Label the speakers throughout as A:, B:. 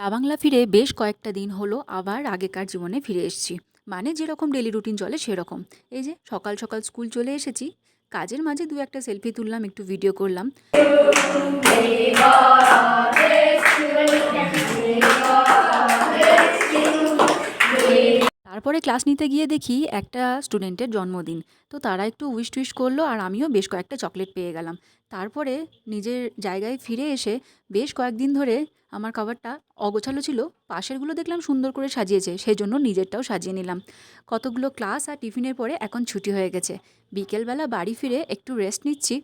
A: রাবাংলা ফিরে বেশ কয়েকটা দিন হলো আবার আগেকার জীবনে ফিরে এসেছি। মানে যেরকম ডেলি রুটিন চলে সেরকম। এই যে সকাল সকাল স্কুল চলে এসেছি, কাজের মাঝে দু একটা সেলফি তুললাম, একটু ভিডিও করলাম। তারপরে ক্লাস নিতে গিয়ে দেখি একটা স্টুডেন্টের জন্মদিন। তো তারা একটু উইশ টুইশ করল আর আমিও বেশ কয়েকটা চকলেট পেয়ে গেলাম। তারপরে নিজের জায়গায় ফিরে এসে বেশ কয়েকদিন ধরে আমার খাবারটা অগোছালো ছিল। পাশেরগুলো দেখলাম সুন্দর করে সাজিয়েছে সেই জন্য নিজেরটাও সাজিয়ে নিলাম। কতগুলো ক্লাস আর টিফিনের পরে এখন ছুটি হয়ে গেছে। বিকেলবেলা বাড়ি ফিরে একটু রেস্ট নিচ্ছি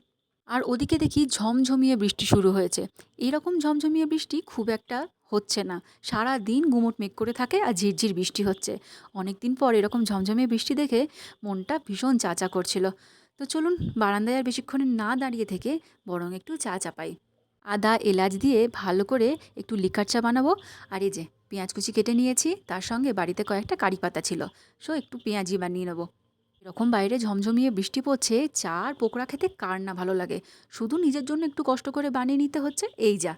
A: আর ওদিকে দেখি ঝমঝমিয়ে বৃষ্টি শুরু হয়েছে। এরকম ঝমঝমিয়ে বৃষ্টি খুব একটা হচ্ছে না। সারা দিন গুমোট মেঘ করে থাকে আর ঝিরঝির বৃষ্টি হচ্ছে। অনেক দিন পর এরকম ঝমঝমিয়ে বৃষ্টি দেখে মনটা ভীষণ চাচা করছিল। তো চলুন বারান্দায় আর বেশিক্ষণ না দাঁড়িয়ে থেকে বরং একটু চা চাপাই। আদা, এলাচ দিয়ে ভালো করে একটু লিকার চা বানাবো। আর এই যে, পেঁয়াজ কুচি কেটে নিয়েছি। তার সঙ্গে বাড়িতে কয়েকটা কারি পাতা ছিল। সো একটু পেঁয়াজি বানিয়ে নেব। এরকম বাইরে ঝমঝমিয়ে বৃষ্টি পড়ছে। চা আর পকোড়া খেতে কার না ভালো লাগে। শুধু নিজের জন্য একটু কষ্ট করে বানিয়ে নিতে হচ্ছে। এই যা।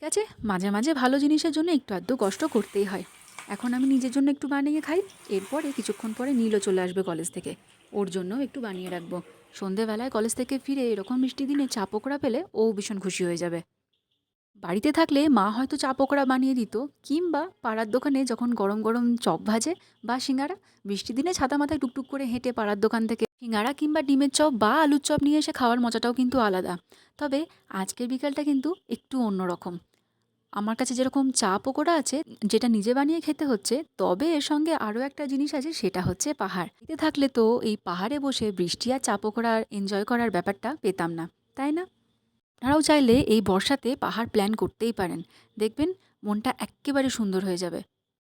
A: ঠিক আছে? মাঝে মাঝে ভালো জিনিসের জন্য একটু আধটু কষ্ট করতেই হয়। এখন আমি নিজের জন্য একটু বানিয়ে খাই। এরপরে কিছুক্ষণ পরে নীলও চলে আসবে কলেজ থেকে। ওর জন্য একটু বানিয়ে রাখব। সন্ধেবেলায় কলেজ থেকে ফিরে এরকম মিষ্টি দিনে চা পোকড়া পেলে ও ভীষণ খুশি হয়ে যাবে। বাড়িতে থাকলে মা হয়তো চা পকোড়া বানিয়ে দিত, কিংবা পাড়ার দোকানে যখন গরম গরম চপ ভাজে বা সিঙ্গারা, বৃষ্টির দিনে ছাতা মাথায় টুকটুক করে হেঁটে পাড়ার দোকান থেকে সিঙ্গারা কিংবা ডিমের চপ বা আলুর চপ নিয়ে এসে খাওয়ার মজাটাও কিন্তু আলাদা। তবে আজকের বিকালটা কিন্তু একটু অন্যরকম। আমার কাছে যেরকম চা পকোড়া আছে, যেটা নিজে বানিয়ে খেতে হচ্ছে, তবে এর সঙ্গে আরও একটা জিনিস আছে, সেটা হচ্ছে পাহাড়। এতে থাকলে তো এই পাহাড়ে বসে বৃষ্টি আর চা পকোড়া এনজয় করার ব্যাপারটা পেতাম না, তাই না? আপনারাও চাইলে এই বর্ষাতে পাহাড় প্ল্যান করতেই পারেন। দেখবেন মনটা এক্কেবারে সুন্দর হয়ে যাবে।